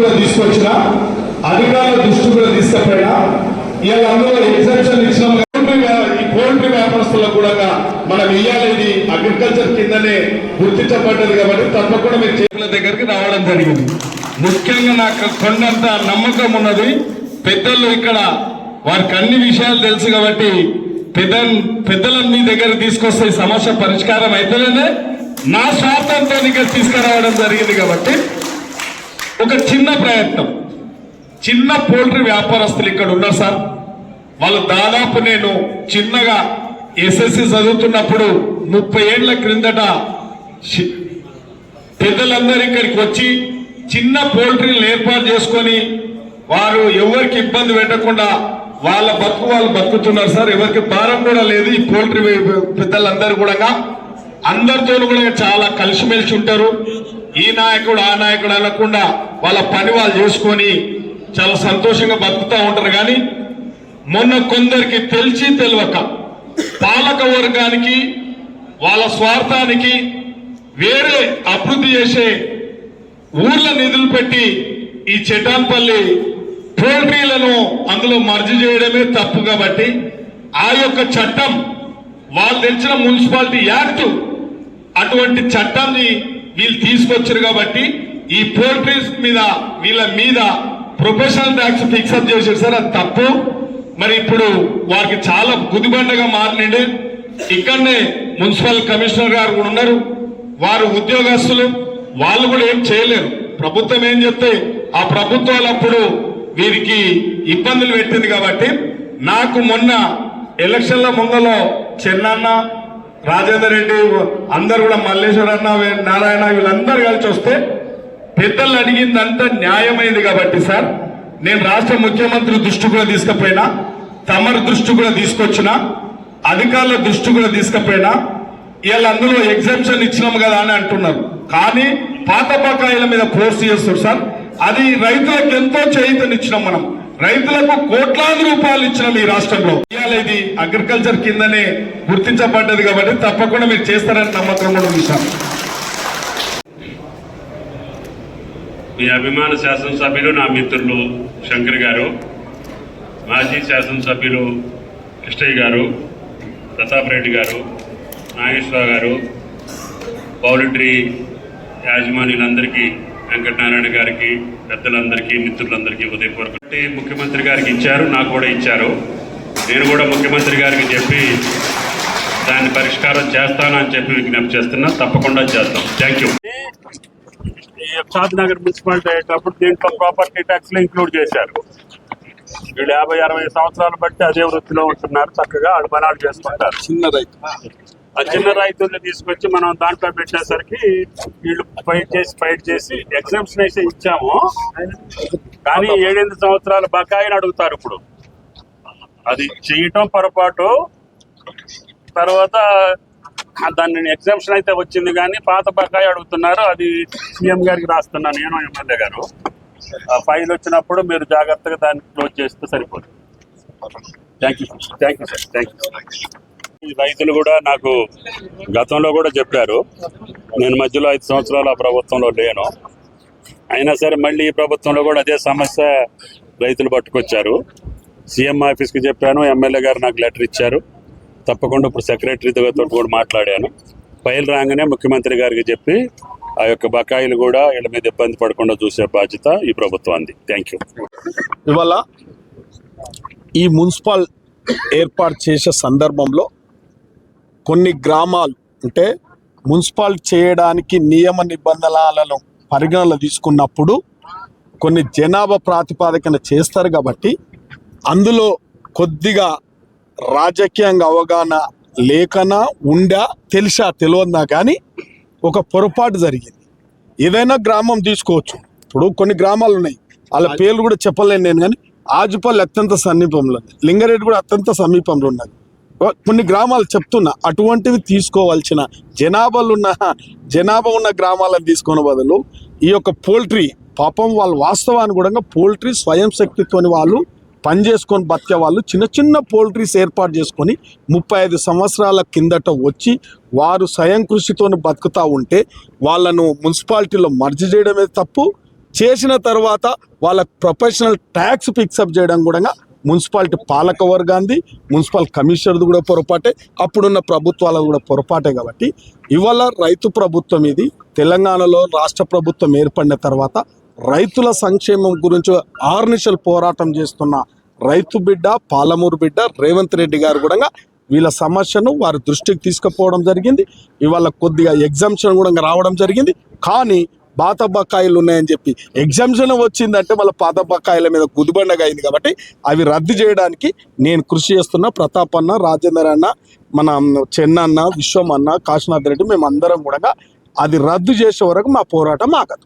కూడా తీసుకొచ్చిన అధికారుల దృష్టి కూడా తీసుకపోయినా ఇవాళ అందులో ఎగ్జామ్షన్ ఇచ్చినాం. ఈ పౌల్ట్రీ వ్యాపారస్తులకు కూడా మనం ఇవ్వాలి అగ్రికల్చర్ కిందనే గుర్తించబడ్డది కాబట్టి తప్పకుండా మీరు చేతుల దగ్గరికి రావడం జరిగింది. ముఖ్యంగా నాకు కొండంత నమ్మకం ఉన్నది. పెద్దలు ఇక్కడ వారికి అన్ని విషయాలు తెలుసు కాబట్టి పెద్ద పెద్దలన్నీ దగ్గర తీసుకొస్తే సమస్య పరిష్కారం అయితేనే నా స్వార్థంతో ఇక్కడ తీసుకురావడం జరిగింది కాబట్టి ఒక చిన్న ప్రయత్నం. చిన్న పోల్ట్రీ వ్యాపారస్తులు ఇక్కడ ఉన్నారు సార్. వాళ్ళు దాదాపు నేను చిన్నగా ఎస్ఎస్సి చదువుతున్నప్పుడు ముప్పై ఏళ్ళ క్రిందట పెద్దలందరూ ఇక్కడికి వచ్చి చిన్న పోల్ట్రీని ఏర్పాటు చేసుకొని వారు ఎవరికి ఇబ్బంది పెట్టకుండా వాళ్ళ బతుకు వాళ్ళు బతుకుతున్నారు సార్. ఎవరికి భారం కూడా లేదు ఈ పోల్ట్రీ పెద్దలందరూ కూడా అందరితో కూడా చాలా కలిసిమెలిసి ఉంటారు. ఈ నాయకుడు ఆ నాయకుడు అనకుండా వాళ్ళ పని వాళ్ళు చేసుకొని చాలా సంతోషంగా బతుకుతూ ఉంటారు. కానీ మొన్న కొందరికి తెలిసి తెలియక పాలక వర్గానికి వాళ్ళ స్వార్థానికి వేరే అభివృద్ధి చేసే ఊర్ల నిధులు పెట్టి ఈ చెటాన్పల్లి పోల్ట్రీలను అందులో మర్జీ చేయడమే తప్పు కాబట్టి ఆ యొక్క చట్టం వాళ్ళు తెచ్చిన మున్సిపాలిటీ యాక్ట్ అటువంటి చట్టాన్ని వీళ్ళు తీసుకొచ్చారు కాబట్టి ఈ పోల్ట్రీస్ మీద వీళ్ళ మీద ప్రొఫెషనల్ ట్యాక్స్ ఫిక్స్ చేశారు. సార్ అది తప్పు. మరి ఇప్పుడు వారికి చాలా గుదిబండగా మారినండి. ఇక్కడనే మున్సిపల్ కమిషనర్ గారు కూడా ఉన్నారు. వారు ఉద్యోగస్తులు. వాళ్ళు కూడా ఏం చేయలేరు. ప్రభుత్వం ఏం చెప్తే ఆ ప్రభుత్వాలు అప్పుడు వీరికి ఇబ్బందులు పెట్టింది కాబట్టి నాకు మొన్న ఎలక్షన్ల ముందలో చెన్నన్న రాజేందర్ రెడ్డి అందరు కూడా మల్లేశ్వర అన్న నారాయణ వీళ్ళందరూ కలిసి వస్తే పెద్దలు అడిగిందంతా న్యాయమైంది కాబట్టి సార్. నేను రాష్ట్ర ముఖ్యమంత్రి దృష్టి కూడా తీసుకుపోయినా తమరి దృష్టి కూడా తీసుకొచ్చిన అధికారుల దృష్టి కూడా తీసుకుపోయినా వీళ్ళందరూ అందులో ఎగ్జామ్షన్ ఇచ్చినాము కదా అని అంటున్నారు. కానీ పాత బకాయిల మీద ఫోర్స్ చేస్తారు సార్. అది రైతులకు ఎంతో చేయితనిచ్చినాం మనం. రైతులకు కోట్లాది రూపాయలు ఇచ్చినాం ఈ రాష్ట్రంలో. ఇవాళ ఇది అగ్రికల్చర్ కిందనే గుర్తించబడ్డది కాబట్టి తప్పకుండా మీరు చేస్తారని నమ్మకం కూడా చూసాం మీ అభిమాన శాసనసభ్యులు నా మిత్రులు శంకర్ గారు మాజీ శాసనసభ్యులు కృష్ణయ్య గారు ప్రతాప్ రెడ్డి గారు నాగేశ్వర గారు పౌల్ట్రీ యాజమాన్యులందరికీ వెంకటనారాయణ గారికి పెద్దలందరికీ మిత్రులందరికీ ఉదయపూర్వక ముఖ్యమంత్రి గారికి ఇచ్చారు నాకు కూడా ఇచ్చారు. నేను కూడా ముఖ్యమంత్రి గారికి చెప్పి దాన్ని పరిష్కారం చేస్తానని చెప్పి విజ్ఞప్తి చేస్తున్నా తప్పకుండా చేస్తాం. థ్యాంక్ యూ ఈ షాద్ నగర్ మున్సిపాలిటీ అయ్యేటప్పుడు దీంట్లో ప్రాపర్టీ ట్యాక్స్లో ఇంక్లూడ్ చేశారు. వీళ్ళు యాభై అరవై సంవత్సరాలు బట్టి అదే వృత్తిలో ఉంటున్నారు చక్కగా అడుమనాడు చేసుకుంటారు. చిన్న రైతు. ఆ చిన్న రైతుల్ని తీసుకొచ్చి మనం దాంట్లో పెట్టేసరికి వీళ్ళు ఫైట్ చేసి ఫైట్ చేసి ఎగ్జామ్షన్ అయితే ఇచ్చాము. కానీ ఏడెనిమిది సంవత్సరాల బకాయిని అడుగుతారు ఇప్పుడు. అది చేయటం పొరపాటు. తర్వాత దాన్ని ఎగ్జామ్షన్ అయితే వచ్చింది కానీ పాత బకాయి అడుగుతున్నారు. అది సీఎం గారికి రాస్తున్నాను నేను ఎమ్మెల్యే గారు. ఆ ఫైల్ వచ్చినప్పుడు మీరు జాగ్రత్తగా దాన్ని క్లోజ్ చేస్తే సరిపోతుంది. Thank you thank you sir thank you రైతులు కూడా నాకు గతంలో కూడా చెప్పారు నేను మధ్యలో ఐదు సంవత్సరాలు ఆ ప్రభుత్వంలో లేను. అయినా సరే మళ్ళీ ఈ ప్రభుత్వంలో కూడా అదే సమస్య రైతులు పట్టుకొచ్చారు. సీఎం ఆఫీస్కి చెప్పాను ఎమ్మెల్యే గారు నాకు లెటర్ ఇచ్చారు. తప్పకుండా ఇప్పుడు సెక్రటరీతో కూడా మాట్లాడాను. ఫైల్ రాగానే ముఖ్యమంత్రి గారికి చెప్పి ఆ యొక్క బకాయిలు కూడా వీళ్ళ మీద ఇబ్బంది పడకుండా చూసే బాధ్యత ఈ ప్రభుత్వాన్ని థ్యాంక్ యూ ఇవాళ ఈ మున్సిపల్ ఏర్పాటు చేసే సందర్భంలో కొన్ని గ్రామాలు అంటే మున్సిపాల్ చేయడానికి నియమ నిబంధనలను పరిగణలో తీసుకున్నప్పుడు కొన్ని జనాభా ప్రాతిపాదికన చేస్తారు కాబట్టి అందులో కొద్దిగా రాజకీయంగా అవగాహన లేకనా ఉండా తెలిసా తెలియదా కానీ ఒక పొరపాటు జరిగింది. ఏదైనా గ్రామం తీసుకోవచ్చు. ఇప్పుడు కొన్ని గ్రామాలు ఉన్నాయి. వాళ్ళ పేర్లు కూడా చెప్పలేను నేను కానీ ఆజుపల్లి అత్యంత సమీపంలో ఉంది. లింగారెడ్డి కూడా అత్యంత సమీపంలో ఉన్నది. కొన్ని గ్రామాలు చెప్తున్నా అటువంటివి తీసుకోవాల్సిన జనాభాలు ఉన్న జనాభా ఉన్న గ్రామాలను తీసుకున్న బదులు ఈ యొక్క పోల్ట్రీ పాపం వాళ్ళు వాస్తవాన్ని కూడా పోల్ట్రీ స్వయం శక్తితోని వాళ్ళు పని చేసుకొని బతికే వాళ్ళు చిన్న చిన్న పోల్ట్రీస్ ఏర్పాటు చేసుకొని ముప్పై ఐదు సంవత్సరాల కిందట వచ్చి వారు స్వయం కృషితో బతుకుతూ ఉంటే వాళ్ళను మున్సిపాలిటీలో మర్జీ చేయడమే తప్పు. చేసిన తర్వాత వాళ్ళ ప్రొఫెషనల్ ట్యాక్స్ ఫిక్సప్ చేయడం కూడా మున్సిపాలిటీ పాలక వర్గాంది మున్సిపల్ కమిషనర్ది కూడా పొరపాటే అప్పుడున్న ప్రభుత్వాలది కూడా పొరపాటే కాబట్టి ఇవాళ రైతు ప్రభుత్వం ఇది తెలంగాణలో రాష్ట్ర ప్రభుత్వం ఏర్పడిన తర్వాత రైతుల సంక్షేమం గురించి ఆర్నిషల్ పోరాటం చేస్తున్న రైతు బిడ్డ పాలమూరు బిడ్డ రేవంత్ రెడ్డి గారు కూడా వీళ్ళ సమస్యను వారి దృష్టికి తీసుకుపోవడం జరిగింది. ఇవాళ కొద్దిగా ఎగ్జామ్షన్ కూడా రావడం జరిగింది. కానీ పాత బకాయిలు ఉన్నాయని చెప్పి ఎగ్జామ్షన్ వచ్చిందంటే మళ్ళీ పాత బకాయిల మీద గుదిబండగా అయింది కాబట్టి అవి రద్దు చేయడానికి నేను కృషి చేస్తున్న. ప్రతాప్ అన్న రాజేందర్ అన్న మన చెన్నన్న విశ్వం అన్న కాశీనాథ్ రెడ్డి మేము అందరం కూడా అది రద్దు చేసే వరకు మా పోరాటం ఆగదు.